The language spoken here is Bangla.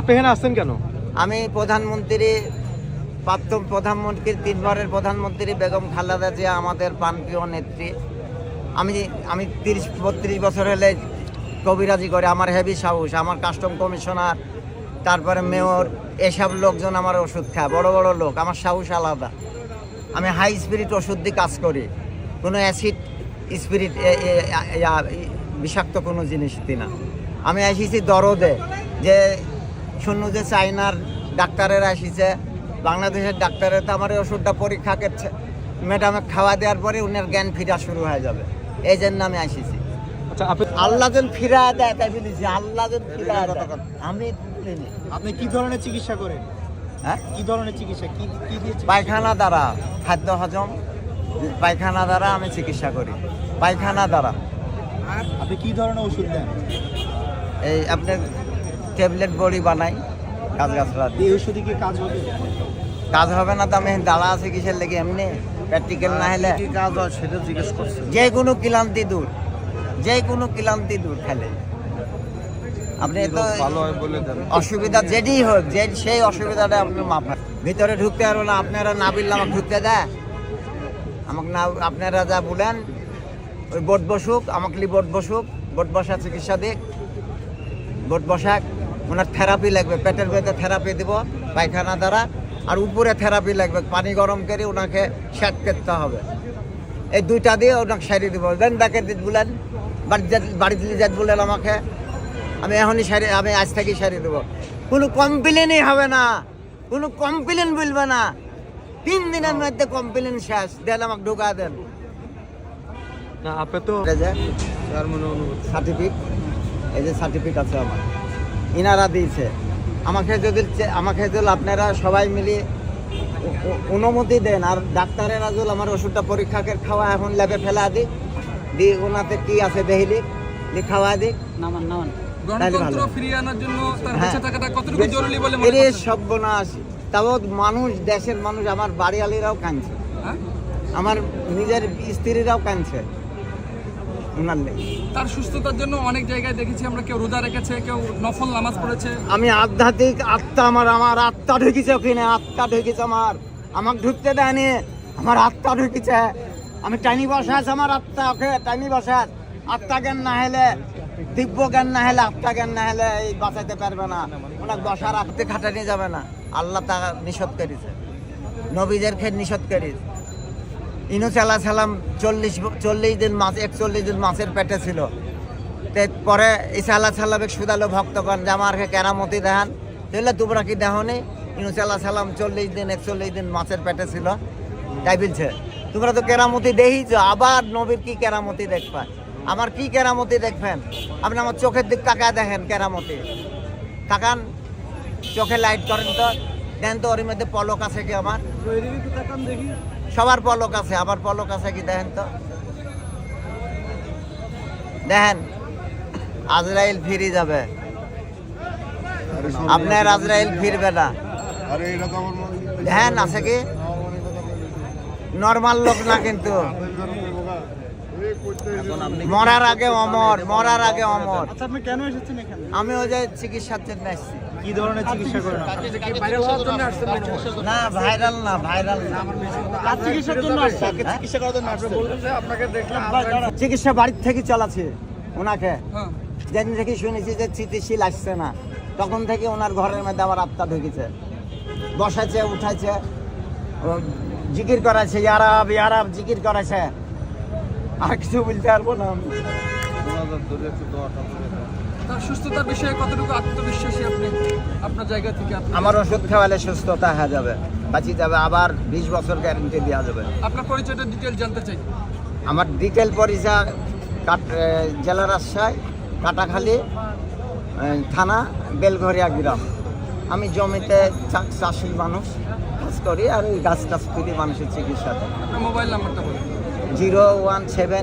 আপনি এখানে আসছেন কেন? আমি প্রধানমন্ত্রী, প্রাক্তন প্রধানমন্ত্রীর তিনবারের প্রধানমন্ত্রী বেগম খালেদা জিয়া, আমাদের প্রাণপ্রিয় নেত্রী। আমি আমি তিরিশ, বত্রিশ বছর হলে কবিরাজি করে, আমার হেভি সাহস, আমার কাস্টম কমিশনার তারপরে মেয়র এসব লোকজন আমার ওষুধ খায়, বড় বড় লোক, আমার সাহস আলাদা। আমি হাই স্পিরিট ওষুধ দিয়ে কাজ করি, কোনো অ্যাসিড স্পিরিট বিষাক্ত কোনো জিনিস দিই না। আমি এসেছি দরদে, যে শূন্য যে চাইনার ডাক্তারেরা এসেছে বাংলাদেশের ডাক্তারের তো আমার ওষুধটা পরীক্ষা করছে। ম্যাডামে খাওয়া দেওয়ার পরে উনার জ্ঞান ফিরা শুরু হয়ে যাবে। এই জন্য আমি এসেছি আচ্ছা আপনি আল্লাহ যেন ফিরা দেয় তাই বলেছি আল্লাহ যেন ফিরা আমি আপনি কি ধরনের চিকিৎসা করেন? হ্যাঁ? কি ধরনের চিকিৎসা? কি কি দিয়ে পায়খানা দ্বারা খাদ্য হজম। পায়খানা দ্বারা আমি চিকিৎসা করি। পায়খানা দ্বারা। আপনি কি ধরনের ওষুধ দেন? এই আপনার ট্যাবলেট বড়ি বানাই। গাছগাছরা দিয়ে ওষুধে কি কাজ হবে? কাজ হবে না তো আমি দাঁড়া আছে কিসের লেগে এমনি? প্র্যাকটিক্যাল না হলে। কি কাজ হয় সেটা জিজ্ঞেস করছে। যে কোনো ক্লান্তি দূর। যে কোনো ক্লান্তি দূর খেলে। আপনি তো অসুবিধা যেটি হোক যে সেই অসুবিধাটা আপনি মাফা ভিতরে ঢুকতে পারব না আপনারা না বললে আমাকে ঢুকতে দেয়। আমাকে না আপনারা যা বলেন ওই বোট বসুক আমাকে লি বোট বসুক। বোট বসা চিকিৎসা দিক। বোট বসাক। ওনার থেরাপি লাগবে পেটের ভেতরে থেরাপি দিব পায়খানা দ্বারা আর উপরে থেরাপি লাগবে পানি গরম করে ওনাকে সেট করতে হবে। এই দুইটা দিয়ে ওনাকে সারিয়ে দিব। দেন দিক বলেন বাড়িতে বাড়িতে যাত বলেন আমাকে আমি এখনই সারি আমি আজ থেকেই সারিয়ে দেবো। কোনো কমপ্লেনই হবে না কোনো কমপ্লেন বলবে না। তিন দিনের মধ্যে কমপ্লেন শেষ দেন আমাকে ঢুকা দেন। না আপনি তো সার্টিফিকেট এই যে সার্টিফিকেট আছে আমার। ইনারা দিয়েছে। আমাকে যদি চে- আমাকে যদি আপনারা সবাই মিলে অনুমতি দেন আর ডাক্তারেরা যদি আমার ওষুধটা পরীক্ষা করে খাওয়া এখন ল্যাবে ফেলা দিক দি ওনাতে কি আছে দেহিলি দি খাওয়া দিক নামান নামান। তার হ্যাঁ। মনে তাও মানুষ দেশের মানুষ আমার বাড়িয়ালিরাও কাঁদছে। হ্যাঁ? আমার নিজের স্ত্রীরাও কাঁদছে। তার সুস্থতার জন্য অনেক জায়গায় দেখেছি আমরা কেউ রোজা রেখেছে কেউ নফল নামাজ পড়েছে। আমি আধ্যাত্মিক আত্মা আমার আমার আত্মা ঢুকেছে ওখানে আত্মা ঢুকেছে আমার। আমাকে ঢুকতে দেয়নি আমার আত্মা ঢুকেছে। আমি টাইনি বসা আছে আমার আত্মা ওকে টাইনি বসা আত্মা জ্ঞান না হলে দিব্য জ্ঞান না হলে আত্মা জ্ঞান না হলে এই বাঁচাইতে পারবে না। ওনাকে বসা রাখতে খাটানি যাবে না। আল্লাহ তা নিষেধ করেছে। নবীদের খেয়ে নিষেধ করেছে। ইনুস আল্লাহ সালাম চল্লিশ চল্লিশ দিন মাস একচল্লিশ দিন মাসের পেটে ছিল। পরে ঈসা আল্লাহ সাল্লামে সুদালো ভক্তগণ যে আমাকে কেরামতি দেখান তাহলে তোমরা কি দেখনি ইনুস আল্লাহ সাল্লাম চল্লিশ দিন, একচল্লিশ দিন মাছের পেটে ছিল। তাই বলছে, তোমরা তো কেরামতি দেখিছ আবার নবীর কি কেরামতি দেখবা? আমার কি কেরামতি দেখবেন? আপনি আমার চোখের দিক তাকায় দেখেন কেরামতি। তাকান, চোখে লাইট করেন তো। দেন তো ওর মধ্যে পলক আছে কি আমার সবার পলক আছে আবার পলক আছে কি দেখেন তো? দেখেন আজরাইল ফিরে যাবে। আপনার আজরাইল ফিরবে না। দেখেন আছে কি? নর্মাল লোক না কিন্তু। মরার আগে অমর মরার আগে অমর। আচ্ছা আপনি কেন এসেছেন এখানে? আমি ওই যে চিকিৎসার জন্য এসেছি। কি ধরনের চিকিৎসা করেন না ভাইরাল না ভাইরাল না। কার চিকিৎসার জন্য আসছেন? চিকিৎসা করার জন্য আসছেন? চিকিৎসা বাড়ির থেকে চালাচ্ছে ওনাকে। হ্যাঁ। যেদিন থেকে শুনেছি যে স্থিতিশীল আসছে না তখন থেকে ওনার ঘরের মধ্যে আমার আত্মা ঢুকেছে। বসাচ্ছে উঠাচ্ছে ও জিকির করাছে ইয়ারাব ইয়ারাব জিকির করাছে আর কিছু বলতে পারব না আমি। সুস্থতার বিষয়ে কতটুকু আত্মবিশ্বাসী আপনি? আপনার জায়গা থেকে আমার ওষুধ খাওয়ালে সুস্থতা হয়ে যাবে বাঁচিয়ে যাবে আবার বিশ বছর গ্যারেন্টি দেওয়া যাবে। আপনার পরিচয়টা ডিটেল জানতে চাই। আমার ডিটেল পরিচয় কাট জেলা রাজশাহী কাটাখালী থানা বেলঘরিয়া গ্রাম। আমি জমিতে চাষির মানুষ কাজ করি আর ওই গাছ টাছ করি মানুষের আপনার মোবাইল নাম্বারটা জিরো ওয়ান সেভেন